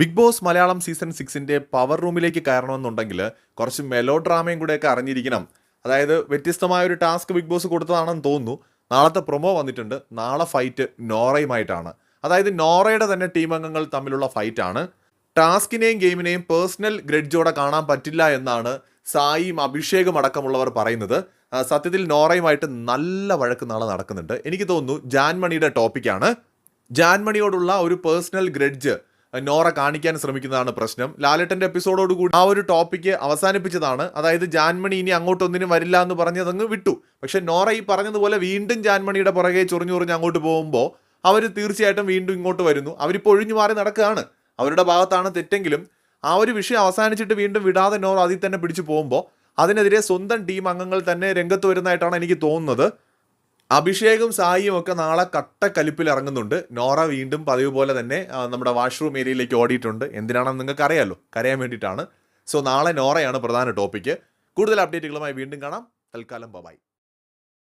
Big boss Malayalam season സിക്സിന്റെ power റൂമിലേക്ക് കയറണമെന്നുണ്ടെങ്കിൽ കുറച്ച് മെലോ ഡ്രാമയും കൂടെയൊക്കെ അറിഞ്ഞിരിക്കണം. അതായത് വ്യത്യസ്തമായ ഒരു ടാസ്ക് ബിഗ് ബോസ് കൊടുത്തതാണെന്ന് തോന്നുന്നു. നാളത്തെ പ്രൊമോ വന്നിട്ടുണ്ട്. നാളെ ഫൈറ്റ് നോറയുമായിട്ടാണ്. അതായത് നോറയുടെ തന്നെ ടീം അംഗങ്ങൾ തമ്മിലുള്ള ഫൈറ്റാണ് ടാസ്കിനെയും ഗെയിമിനെയും പേഴ്സണൽ ഗ്രഡ്ജോടെ കാണാൻ പറ്റില്ല എന്നാണ് സായിയും അഭിഷേകും അടക്കമുള്ളവർ പറയുന്നത്. സത്യത്തിൽ നോറയുമായിട്ട് നല്ല വഴക്ക് നാളെ നടക്കുന്നുണ്ട്. എനിക്ക് തോന്നുന്നു ജാൻമണിയുടെ ടോപ്പിക്കാണ് ജാൻമണിയോടുള്ള ഒരു പേഴ്സണൽ ഗ്രഡ്ജ് നോറ കാണിക്കാൻ ശ്രമിക്കുന്നതാണ് പ്രശ്നം. ലാലട്ടന്റെ എപ്പിസോഡോട് കൂടി ആ ഒരു ടോപ്പിക്ക് അവസാനിപ്പിച്ചതാണ്. അതായത് ജാൻമണി ഇനി അങ്ങോട്ടൊന്നിനും വരില്ല എന്ന് പറഞ്ഞതങ്ങ് വിട്ടു. പക്ഷെ നോറ ഈ പറഞ്ഞതുപോലെ വീണ്ടും ജാൻമണിയുടെ പുറകെ ചൊറിഞ്ഞുറിഞ്ഞ് അങ്ങോട്ട് പോകുമ്പോൾ അവർ തീർച്ചയായിട്ടും വീണ്ടും ഇങ്ങോട്ട് വരുന്നു. അവരിപ്പോൾ ഒഴിഞ്ഞു മാറി നടക്കുകയാണ്. അവരുടെ ഭാഗത്താണ് തെറ്റെങ്കിലും ആ ഒരു വിഷയം അവസാനിച്ചിട്ട് വീണ്ടും വിടാതെ നോറ അതിൽ തന്നെ പിടിച്ചു പോകുമ്പോൾ അതിനെതിരെ സ്വന്തം ടീം അംഗങ്ങൾ തന്നെ രംഗത്ത് വരുന്നതായിട്ടാണ് എനിക്ക് തോന്നുന്നത്. അഭിഷേകും സായിയും ഒക്കെ നാളെ കട്ടക്കലിപ്പിൽ ഇറങ്ങുന്നുണ്ട്. നോറ വീണ്ടും പതിവ് പോലെ തന്നെ നമ്മുടെ വാഷ്റൂം ഏരിയയിലേക്ക് ഓടിയിട്ടുണ്ട്. എന്തിനാണെന്ന് നിങ്ങൾക്ക് അറിയാമല്ലോ കരയാൻ വേണ്ടിയിട്ടാണ്. സോ നാളെ നോറയാണ് പ്രധാന ടോപ്പിക്ക് കൂടുതൽ അപ്ഡേറ്റുകളുമായി വീണ്ടും കാണാം. തൽക്കാലം ബൈ